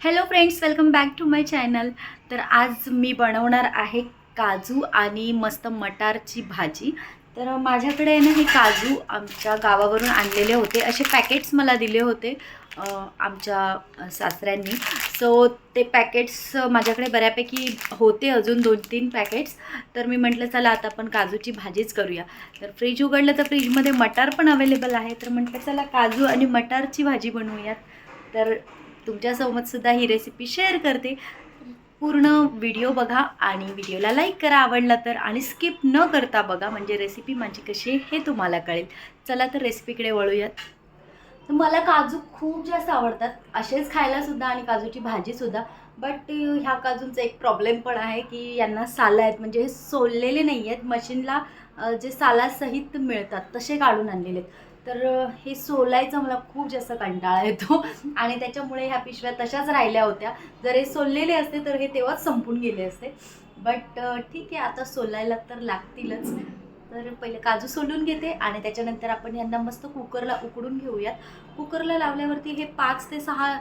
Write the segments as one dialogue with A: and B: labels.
A: Hello friends welcome back to my channel तर आज मी बनवणार आहे काजू आणि मस्त मटारची भाजी. तर माझ्याकडे आहे ना हे काजू आमच्या गावावरून आणलेले होते. असे पॅकेट्स मला दिले होते आमच्या सासऱ्यांनी. सो ते पॅकेट्स माझ्याकडे बऱ्यापैकी होते अजून दोन तीन पॅकेट्स तर मी म्हटलं चला आता आपण काजूची भाजीच करूया. तर फ्रीज उघडलं तर फ्रीजमध्ये मटार पण अवेलेबल आहे. तर म्हटलं चला काजू आणि मटारची भाजी बनवूयात. तर तुमच्यासोबत सुद्धा ही रेसिपी शेअर करते. पूर्ण व्हिडिओ बघा आणि व्हिडिओला लाईक करा आवडला तर आणि स्किप न करता बघा म्हणजे रेसिपी माझी कशी आहे हे तुम्हाला कळेल. चला तर रेसिपीकडे वळूयात. मला काजू खूप जास्त आवडतात. असेच खायलासुद्धा आणि काजूची भाजीसुद्धा बट ह्या काजूंचा एक प्रॉब्लेम पण आहे की यांना सालं आहेत. म्हणजे हे सोललेले नाही आहेत मशीनला जे सालासहित मिळतात तसे काढून आणलेले आहेत. तर हे सोलायचा मला खूप जास्त कंटाळा येतो. आणि त्याच्यामुळे ह्या पिशव्या तशाच राहिल्या होत्या. जर हे सोललेले असते तर हे तेव्हाच संपून गेले असते. बट ठीक आहे आता सोलायला तर लागतीलच. तर पहिले काजू सोलून घेते आणि त्याच्यानंतर आपण यांना मस्त कुकरला उकडून घेऊयात. कुकरला लावल्यावरती हे पाच ते सहा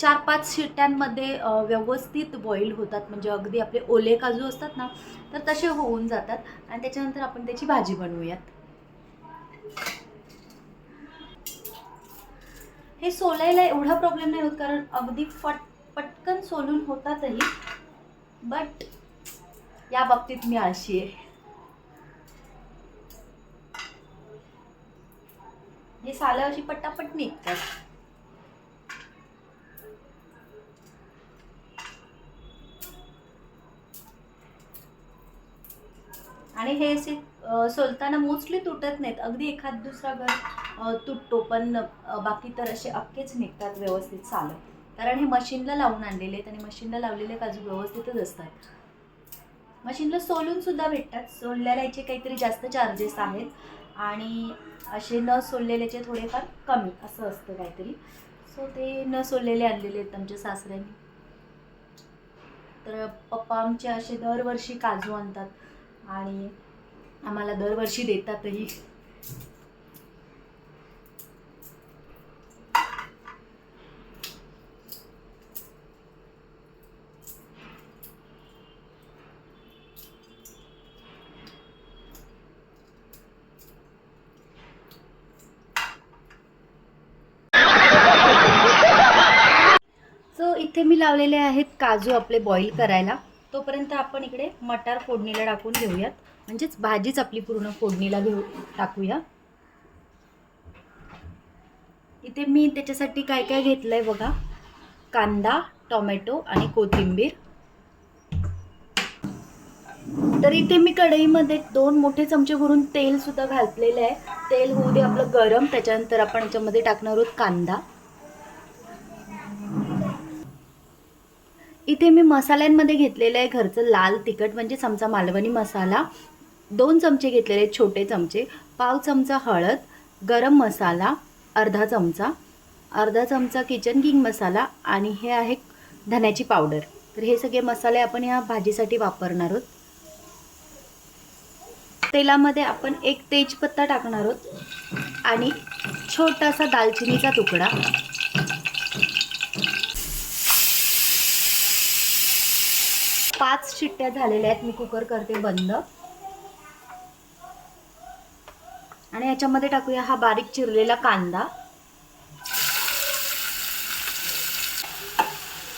A: चार पाच शिट्ट्यांमध्ये व्यवस्थित बॉईल होतात. म्हणजे अगदी आपले ओले काजू असतात ना तर तसे होऊन जातात. आणि त्याच्यानंतर आपण त्याची भाजी बनवूयात. हे सोलायला एवढा प्रॉब्लेम नाही होत कारण अगदी फट पटकन सोलून होतातही. बट या बाबतीत मी आळशी आहे. हे सालं अशी पटापट निघतात. आणि हे असे सोलताना मोस्टली तुटत नाहीत. अगदी एखाद दुसरा घर. तुटतो पण बाकी तर असे अख्खेच निघतात व्यवस्थित चालत. कारण हे मशीनला लावून आणलेले आहेत आणि मशीनला लावलेले काजू व्यवस्थितच असतात. मशीनला सोलून सुद्धा भेटतात. याचे काहीतरी जास्त चार्जेस आहेत आणि असे न सोललेल्याचे थोडेफार कमी असं असतं काहीतरी. सो ते न सोललेले आणलेले आहेत आमच्या सासऱ्यांनी. तर पप्पा आमचे असे दरवर्षी काजू आणतात आणि आम्हाला दरवर्षी देतातही सो इथे मी लावलेले आहेत काजू आपले बॉईल करायला. तोपर्यंत आपण इकडे मटार फोडणीला टाकून घेऊयात. म्हणजेच भाजीच आपली पूर्ण फोडणीला घेऊ टाकूया. इथे मी त्याच्यासाठी काय काय घेतलं आहे बघा. कांदा टोमॅटो आणि कोथिंबीर. तर इथे मी कढईमध्ये दोन मोठे चमचे भरून तेल सुद्धा घातलेलं आहे. तेल होऊ दे आपलं गरम त्याच्यानंतर आपण याच्यामध्ये टाकणार आहोत कांदा. इथे मी मसाल्यांमध्ये घेतलेलं आहे घरचं लाल तिखट म्हणजे चमचा मालवणी मसाला. दोन चमचे घेतलेले आहेत छोटे चमचे. पाव चमचा हळद गरम मसाला अर्धा चमचा. अर्धा चमचा किचन किंग मसाला आणि हे आहे धन्याची पावडर. तर हे सगळे मसाले आपण या भाजीसाठी वापरणार आहोत. तेलामध्ये आपण एक तेजपत्ता टाकणार आहोत आणि छोटासा दालचिनीचा तुकडा. पाच शिट्ट्या झालेल्या आहेत. मी कुकर करते बंद. आणि याच्यामध्ये टाकूया हा बारीक चिरलेला कांदा.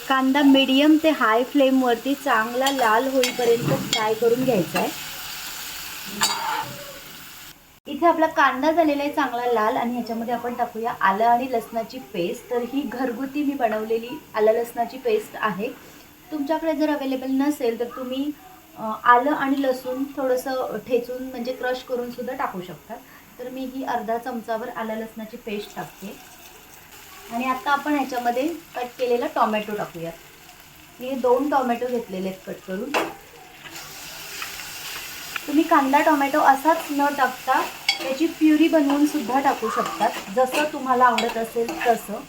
A: कांदा मीडियम ते हाय फ्लेमवरती चांगला लाल होईपर्यंत फ्राय करून घ्यायचा आहे. इथे आपला कांदा झालेला आहे चांगला लाल आणि ह्याच्यामध्ये आपण टाकूया आलं आणि लसणाची पेस्ट तर ही घरगुती मी बनवलेली आलं लसणाची पेस्ट आहे. तुमच्याकडे जर अवेलेबल नसेल तर तुम्ही आलं आणि लसूण थोडंसं ठेचून म्हणजे क्रश करून सुद्धा टाकू शकता. तर मी ही अर्धा चमचावर आलं लसणाची पेस्ट टाकते. आणि आत्ता आपण ह्याच्यामध्ये कट केलेला टॉमॅटो टाकूयात. मी हे दोन टॉमॅटो घेतलेले आहेत कट करून. तुम्ही कांदा टोमॅटो असाच न टाकता त्याची प्युरी बनवून सुद्धा टाकू शकतात. जसं तुम्हाला आवडत असेल तसं.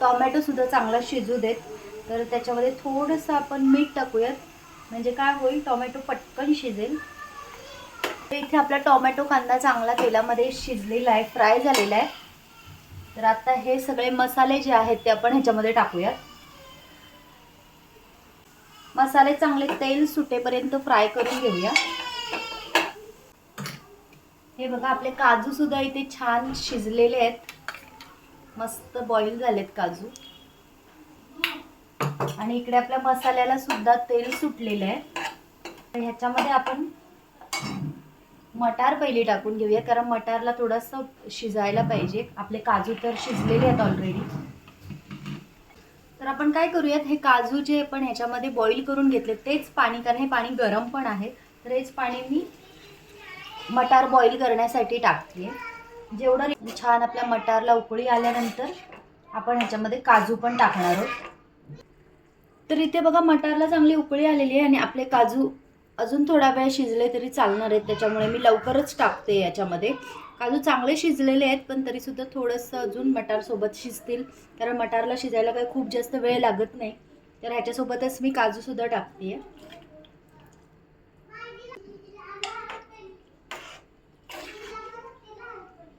A: टॉमॅटोसुद्धा चांगला शिजू देत. तर त्याच्यामध्ये थोडंसं आपण मीठ टाकूयात. म्हणजे काय होईल टोमॅटो पटकन शिजेल. तर इथे आपला टोमॅटो कांदा चांगला तेलामध्ये शिजलेला आहे फ्राय झालेला आहे. तर आता हे सगळे मसाले जे आहेत ते आपण ह्याच्यामध्ये टाकूयात. मसाले चांगले तेल सुटेपर्यंत फ्राय करून घेऊया. हे बघा आपले काजू सुद्धा इथे छान शिजलेले आहेत. मस्त बॉईल झालेत काजू. आणि इकडे आपल्या मसाल्याला सुद्धा तेल सुटलेलं आहे. ह्याच्यामध्ये आपण मटार पहिली टाकून घेऊया कारण मटारला थोडंसं शिजायला पाहिजे. आपले काजू तर शिजलेले आहेत ऑलरेडी तर आपण काय करूयात हे काजू जे आपण ह्याच्यामध्ये बॉईल करून घेतले तेच पाणी कारण हे पाणी गरम पण आहे. तर हेच पाणी मी मटार बॉईल करण्यासाठी टाकते. जेवढं छान आपल्या मटारला उकळी आल्यानंतर आपण ह्याच्यामध्ये काजू पण टाकणार आहोत. तर इथे बघा मटारला चांगली उकळी आलेली आहे आणि आपले काजू अजून थोडा वेळ शिजले तरी चालणार आहेत. त्याच्यामुळे मी लवकरच टाकते याच्यामध्ये. काजू चांगले शिजलेले आहेत पण तरीसुद्धा थोडंसं अजून मटारसोबत शिजतील. कारण मटारला शिजायला काही खूप जास्त वेळ लागत नाही. तर ह्याच्यासोबतच मी काजूसुद्धा टाकते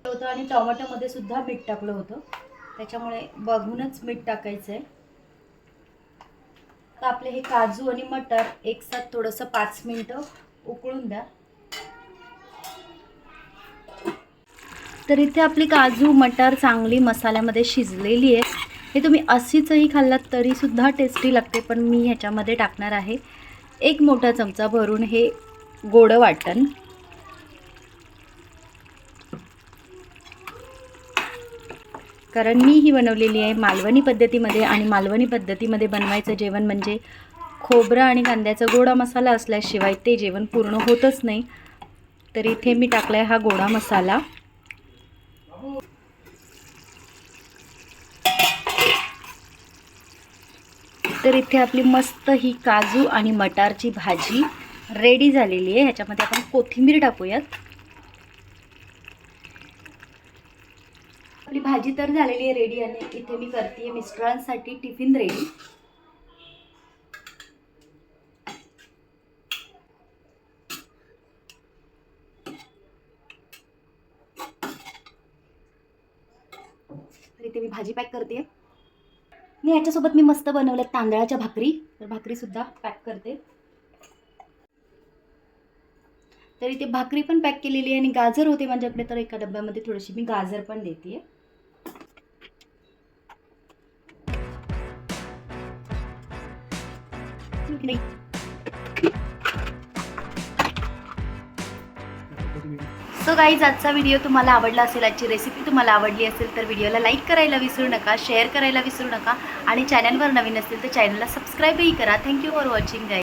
A: होतं आणि टॉमॅटोमध्ये सुद्धा मीठ टाकलं होतं. त्याच्यामुळे बघूनच मीठ टाकायचं आहे तर आपले हे काजू आणि मटर एकसाथ थोडंसं पाच मिनटं उकळून द्या. तर इथे आपली काजू मटर चांगली मसाल्यामध्ये शिजलेली आहे. हे तुम्ही अशीचही खाल्लात तरीसुद्धा टेस्टी लागते पण मी ह्याच्यामध्ये टाकणार आहे. एक मोठा चमचा भरून हे गोडं वाटण. कारण मी ही बनवलेली आहे मालवणी पद्धतीमध्ये आणि मालवणी पद्धतीमध्ये बनवायचं जेवण म्हणजे खोबरं आणि कांद्याचा गोडा मसाला असल्याशिवाय ते जेवण पूर्ण होतच नाही. तर इथे मी टाकला आहे हा गोडा मसाला. तर इथे आपली मस्त ही काजू आणि मटारची भाजी रेडी झालेली आहे. ह्याच्यामध्ये आपण कोथिंबीर टाकूयात. आपली भाजी तर झालेली आहे रेडी आणि इथे मी करते मिस्टरांसाठी टिफिन रेडी इथे मी भाजी पॅक करते मी याच्यासोबत मी मस्त बनवल्यात तांदळाच्या भाकरी. तर भाकरीसुद्धा पॅक करते. तर इथे भाकरी पण पॅक केलेली आहे आणि गाजर होते माझ्याकडे तर एका डब्यामध्ये थोडीशी मी गाजर पण देते सो गाईज आजचा व्हिडिओ तुम्हाला आवडला असेल आजची रेसिपी तुम्हाला आवडली असेल तर व्हिडिओला लाईक करायला विसरू नका शेअर करायला विसरू नका आणि चॅनलवर नवीन असेल तर चॅनलला सबस्क्राईबही करा. Thank you for watching guys